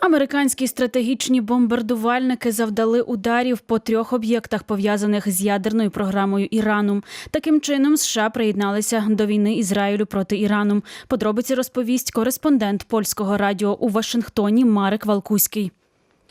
Американські стратегічні бомбардувальники завдали ударів по трьох об'єктах, пов'язаних з ядерною програмою Ірану. Таким чином, США приєдналися до війни Ізраїлю проти Ірану. Подробиці розповість кореспондент польського радіо у Вашингтоні Марек Валкуський.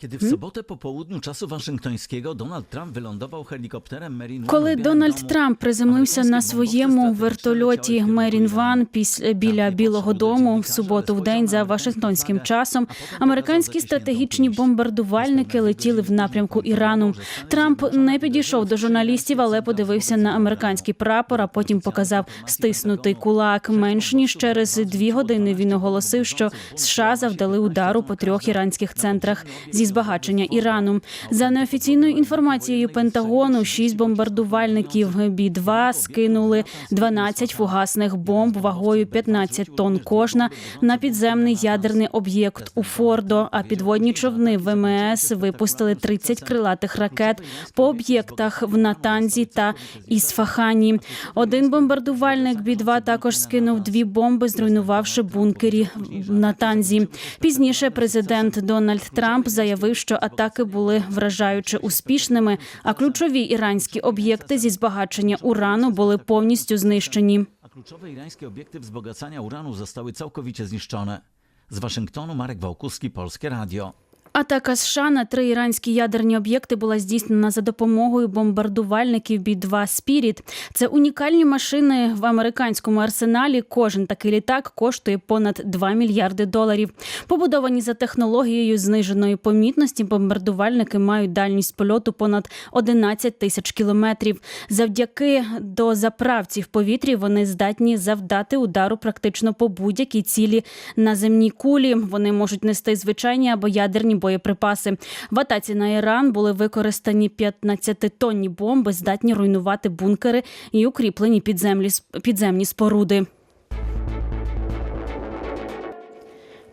Kiedy w sobotę po południu czasu waszyngtońskiego Donald Trump wylądował helikopterem Marine One Коли Дональд Трамп приземлився на американські своєму вертольоті стратегічно Мерін летіли Ван після біля Білого Дому в суботу в день за Вашингтонським часом. Американські стратегічні бомбардувальники летіли в напрямку Ірану. Трамп не підійшов до журналістів, але подивився на американський прапор. А потім показав стиснутий кулак. Менш ніж через дві години він оголосив, що США завдали удару по трьох іранських центрах зі збагачення Ірану. За неофіційною інформацією Пентагону, шість бомбардувальників Бі 2 скинули 12 фугасних бомб вагою 15 тонн кожна на підземний ядерний об'єкт у Фордо. А підводні човни ВМС випустили 30 крилатих ракет по об'єктах в Натанзі та Ісфахані. Один бомбардувальник Бі 2 також скинув дві бомби, зруйнувавши бункері в Натанзі. Пізніше президент Дональд Трамп заявив, що атаки були вражаюче успішними, а ключові іранські об'єкти зі збагачення урану були повністю знищені. A kluczowe irańskie obiekty wzbogacania uranu zostały całkowicie zniszczone. Z Waszyngtonu Marek Wałkuski, Polskie Radio. Атака США на три іранські ядерні об'єкти була здійснена за допомогою бомбардувальників Бі-2 «Спіріт». Це унікальні машини в американському арсеналі. Кожен такий літак коштує понад 2 мільярди доларів. Побудовані за технологією зниженої помітності, бомбардувальники мають дальність польоту понад 11 тисяч кілометрів. Завдяки до заправці в повітрі вони здатні завдати удару практично по будь-якій цілі на земній кулі. Вони можуть нести звичайні або ядерні боєприпаси. В атаці на Іран були використані 15-тонні бомби, здатні руйнувати бункери і укріплені підземні споруди.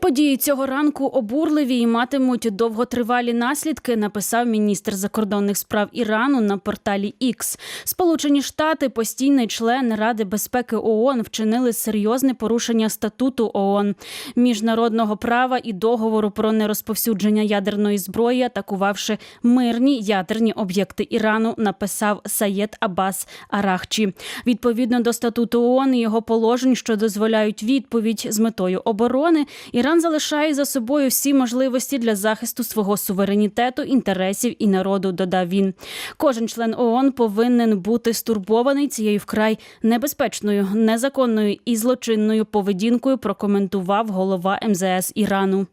Події цього ранку обурливі і матимуть довготривалі наслідки, написав міністр закордонних справ Ірану на порталі X. Сполучені Штати, постійний член Ради безпеки ООН, вчинили серйозне порушення статуту ООН, міжнародного права і договору про нерозповсюдження ядерної зброї, атакувавши мирні ядерні об'єкти Ірану. Написав Саєд Абас Арахчі. Відповідно до статуту ООН його положень, що дозволяють відповідь з метою оборони. Іран залишає за собою всі можливості для захисту свого суверенітету, інтересів і народу. Додав він. Кожен член ООН повинен бути стурбований цією вкрай небезпечною, незаконною і злочинною поведінкою. Прокоментував голова МЗС Ірану.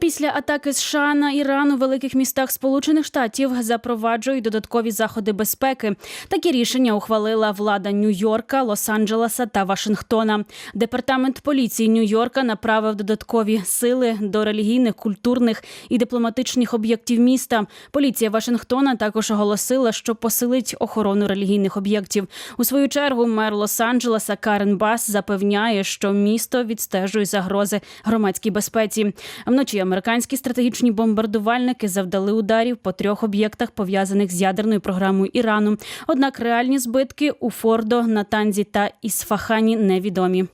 Після атаки США на Іран у великих містах Сполучених Штатів запроваджують додаткові заходи безпеки. Такі рішення ухвалила влада Нью-Йорка, Лос-Анджелеса та Вашингтона. Департамент поліції Нью-Йорка направив додаткові сили до релігійних, культурних і дипломатичних об'єктів міста. Поліція Вашингтона також оголосила, що посилить охорону релігійних об'єктів. У свою чергу мер Лос-Анджелеса Карен Бас запевняє, що місто відстежує загрози громадській безпеці. Вночі американські стратегічні бомбардувальники завдали ударів по трьох об'єктах, пов'язаних з ядерною програмою Ірану. Однак реальні збитки у Фордо, Натанзі та Ісфахані невідомі.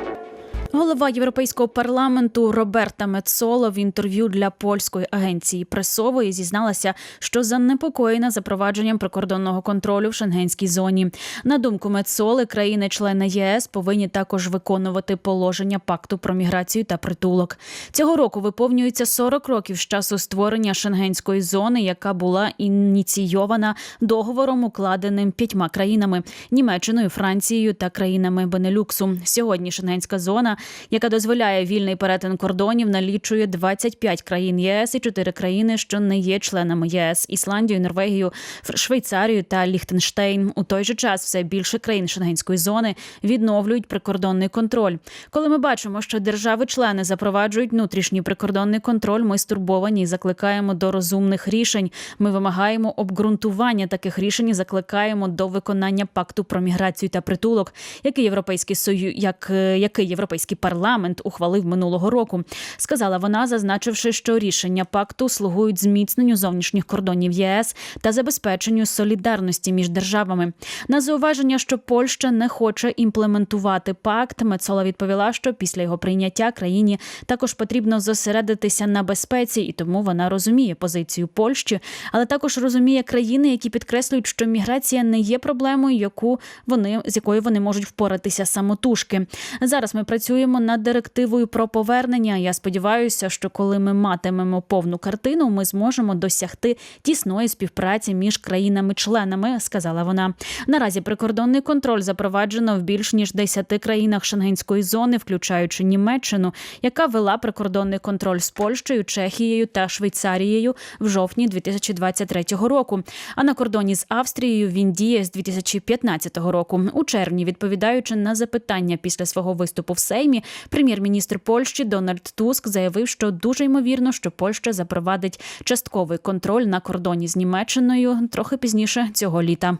Голова Європейського парламенту Роберта Мецоло в інтерв'ю для польської агенції пресової зізналася, що занепокоєна запровадженням прикордонного контролю в шенгенській зоні. На думку Мецоли, країни-члени ЄС повинні також виконувати положення пакту про міграцію та притулок. Цього року виповнюється 40 років з часу створення шенгенської зони, яка була ініційована договором, укладеним п'ятьма країнами Німеччиною, Францією та країнами Бенелюксу. Сьогодні шенгенська зона яка дозволяє вільний перетин кордонів, налічує 25 країн ЄС і 4 країни, що не є членами ЄС Ісландію, Норвегію, Швейцарію та Ліхтенштейн. У той же час все більше країн Шенгенської зони відновлюють прикордонний контроль. Коли ми бачимо, що держави-члени запроваджують внутрішній прикордонний контроль, ми стурбовані і закликаємо до розумних рішень. Ми вимагаємо обґрунтування таких рішень і закликаємо до виконання пакту про міграцію та притулок, який європейський союз, як який європейський ізраїльський парламент ухвалив минулого року. Сказала вона, зазначивши, що рішення пакту слугують зміцненню зовнішніх кордонів ЄС та забезпеченню солідарності між державами. На зауваження, що Польща не хоче імплементувати пакт, Мецола відповіла, що після його прийняття країні також потрібно зосередитися на безпеці, і тому вона розуміє позицію Польщі, але також розуміє країни, які підкреслюють, що міграція не є проблемою, яку вони з якою вони можуть впоратися самотужки. Зараз ми працюємо над директивою про повернення. Я сподіваюся, що коли ми матимемо повну картину, ми зможемо досягти тісної співпраці між країнами-членами, сказала вона. Наразі прикордонний контроль запроваджено в більш ніж 10 країнах шенгенської зони, включаючи Німеччину, яка вела прикордонний контроль з Польщею, Чехією та Швейцарією в жовтні 2023 року. А на кордоні з Австрією він діє з 2015 року. У червні, відповідаючи на запитання після свого виступу в Сеймі, прем'єр-міністр Польщі Дональд Туск заявив, що дуже ймовірно, що Польща запровадить частковий контроль на кордоні з Німеччиною трохи пізніше цього літа.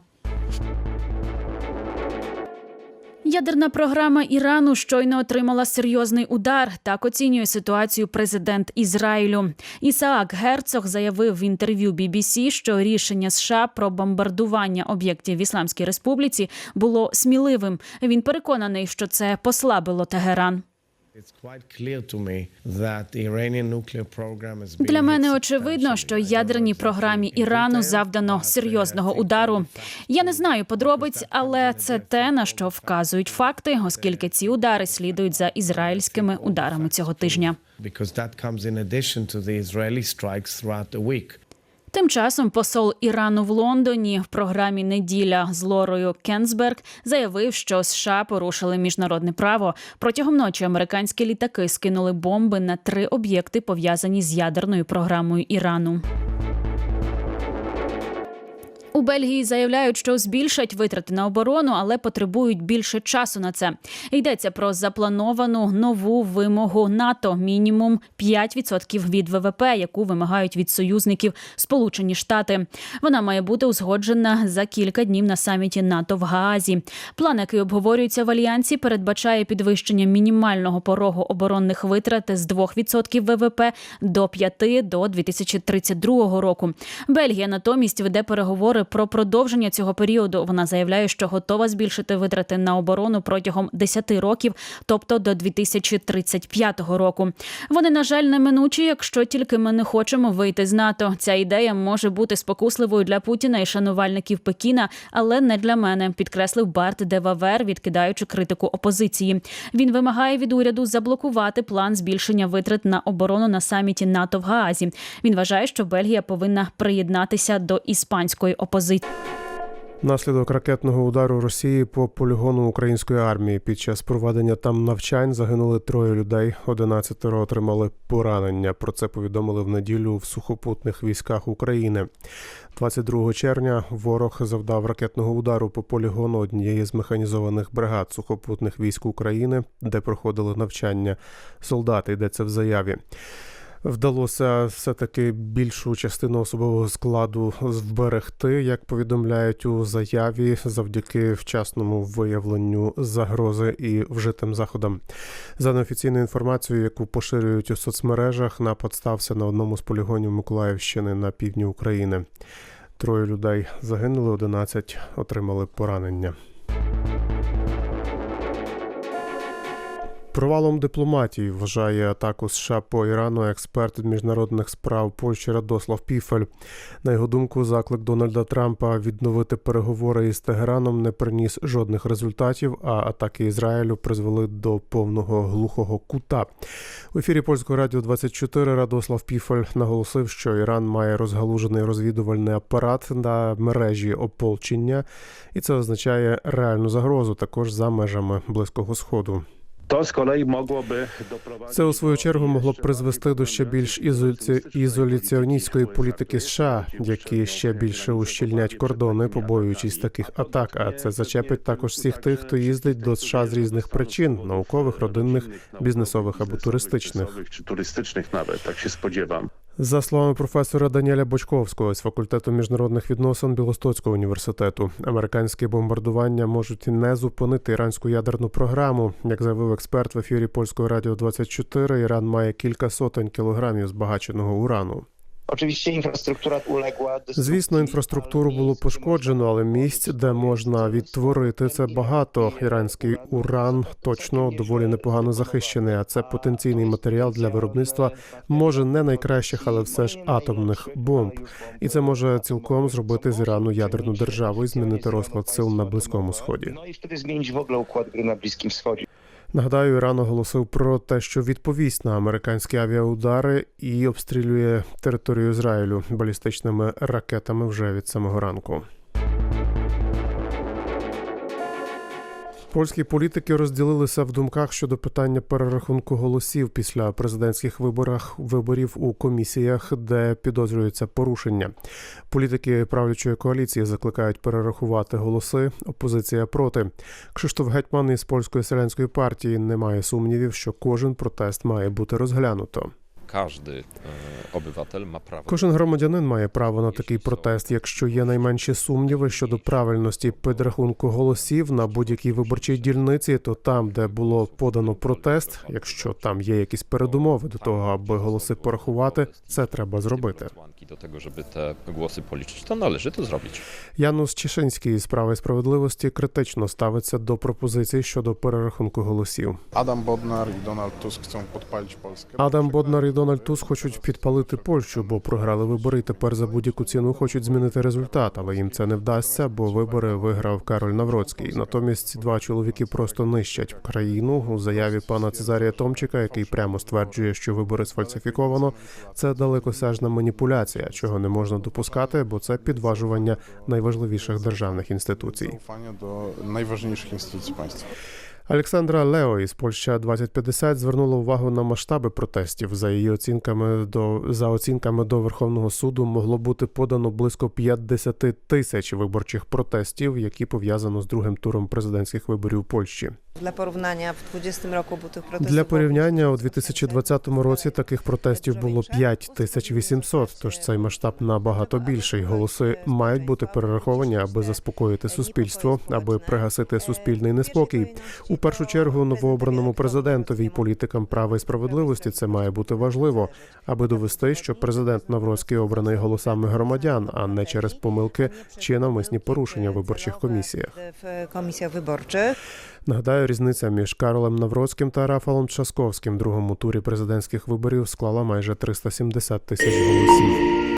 Ядерна програма Ірану щойно отримала серйозний удар. Так оцінює ситуацію президент Ізраїлю. Ісаак Герцог заявив в інтерв'ю BBC, що рішення США про бомбардування об'єктів в Ісламській Республіці було сміливим. Він переконаний, що це послабило Тегеран. Для мене очевидно, що ядерній програмі Ірану завдано серйозного удару. Я не знаю подробиць, але це те на що вказують факти, оскільки ці удари слідують за ізраїльськими ударами цього тижня. Тим часом посол Ірану в Лондоні в програмі Неділя з Лорою Кенсберг заявив, що США порушили міжнародне право. Протягом ночі американські літаки скинули бомби на три об'єкти, пов'язані з ядерною програмою Ірану. У Бельгії заявляють, що збільшать витрати на оборону, але потребують більше часу на це. Йдеться про заплановану нову вимогу НАТО мінімум 5% від ВВП, яку вимагають від союзників Сполучені Штати. Вона має бути узгоджена за кілька днів на саміті НАТО в Гаазі. План, який обговорюється в альянсі, передбачає підвищення мінімального порогу оборонних витрат з 2% ВВП до 5% до 2032 року. Бельгія натомість веде переговори про продовження цього періоду. Вона заявляє, що готова збільшити витрати на оборону протягом 10 років, тобто до 2035 року. Вони, на жаль, неминучі, якщо тільки ми не хочемо вийти з НАТО. Ця ідея може бути спокусливою для Путіна і шанувальників Пекіна, але не для мене, підкреслив Барт Девавер, відкидаючи критику опозиції. Він вимагає від уряду заблокувати план збільшення витрат на оборону на саміті НАТО в Гаазі. Він вважає, що Бельгія повинна приєднатися до іспанської опозиції. Наслідок ракетного удару Росії по полігону української армії під час проведення там навчань загинули троє людей, 11 отримали поранення. Про це повідомили в неділю в сухопутних військах України. 22 червня ворог завдав ракетного удару по полігону однієї з механізованих бригад сухопутних військ України, де проходили навчання солдати. Йдеться в заяві. Вдалося все-таки більшу частину особового складу вберегти, як повідомляють у заяві, завдяки вчасному виявленню загрози і вжитим заходам. За неофіційною інформацією, яку поширюють у соцмережах, напад стався на одному з полігонів Миколаївщини на півдні України. Троє людей загинули, 11 отримали поранення. Провалом дипломатії вважає атаку США по Ірану експерт міжнародних справ Польщі Радослав Піфель. На його думку, заклик Дональда Трампа відновити переговори із Тегераном не приніс жодних результатів, а атаки Ізраїлю призвели до повного глухого кута. У ефірі польського радіо 24 Радослав Піфель наголосив, що Іран має розгалужений розвідувальний апарат на мережі ополчення, і це означає реальну загрозу також за межами близького сходу. To z kolei mogłoby doprowadzić Це у свою чергу могло б призвести до ще більш ізоляці... ізоляціоністської політики США, які ще більше ущільнять кордони, побоюючись таких атак. А це зачепить також всіх тих, хто їздить до США з різних причин наукових, родинних, бізнесових або туристичних. Туристичних czy так ще spodziewam. За словами професора Даніеля Бочковського з факультету міжнародних відносин Білостоцького університету, американські бомбардування можуть не зупинити іранську ядерну програму. Як заявив експерт в ефірі польського радіо 24, Іран має кілька сотень кілограмів збагаченого урану. Oczywiście infrastruktura uległa Звісно, інфраструктуру було пошкоджено, але місць, де можна відтворити це багато. Іранський уран точно доволі непогано захищений. А це потенційний матеріал для виробництва може не найкращих, але все ж атомних бомб. І це може цілком зробити з Ірану ядерну державу і змінити розклад сил на близькому сході. Wtedy zmienić w ogóle układ gry na Bliskim Wschodzie. Нагадаю, Іран оголосив про те, що відповість на американські авіаудари і обстрілює територію Ізраїлю балістичними ракетами вже від самого ранку. Польські політики розділилися в думках щодо питання перерахунку голосів після президентських виборах виборів у комісіях, де підозрюються порушення. Політики правлячої коаліції закликають перерахувати голоси. Опозиція проти. Кшиштоф Гетьман із польської селянської партії не має сумнівів, що кожен протест має бути розглянуто. E. Кожен громадянин має право на такий протест, якщо є найменші сумніви щодо правильності підрахунку голосів на будь-якій виборчій дільниці, то там, де було подано протест, якщо там є якісь передумови до того, аби голоси порахувати, це треба зробити. Do tego, żeby te głosy policzyć, to należy to. Янус Чешинський з права і справедливості критично ставиться до пропозицій щодо перерахунку голосів. Adam Bodnar i Donald Tusk chcą podpalić Polskę. Адам Боднар і Дональд Туск хочуть підпалити Польщу, бо програли вибори і тепер за будь-яку ціну хочуть змінити результат, але їм це не вдасться, бо вибори виграв Кароль Навроцький. Натомість два чоловіки просто нищать країну у заяві пана Цезарія Томчика, який прямо стверджує, що вибори сфальсифіковано. Це далекосяжна маніпуляція, чого не можна допускати, бо це підважування найважливіших державних інституцій. Najważniejszych instytucji państwa. Олександра Лео із Польща 2050 звернула увагу на масштаби протестів. За її оцінками до за оцінками до Верховного суду могло бути подано близько 50 тисяч виборчих протестів, які пов'язано з другим туром президентських виборів Польщі. Dla porównania w 2020 roku był tych protestów Для порівняння у 20 2020 році таких протестів було 5800, тож цей масштаб набагато більший. Голоси мають бути перераховані, аби заспокоїти суспільство, аби пригасити суспільний неспокій. У першу чергу новообраному президентові і політикам права і справедливості це має бути важливо, аби довести, що президент Навроцький обраний голосами громадян, а не через помилки чи навмисні порушення в виборчих комісіях. komisjach wyborczych. Нагадаю, різниця між Каролем Навроцьким та Рафалом Часковським в другому турі президентських виборів склала майже 370 тисяч голосів.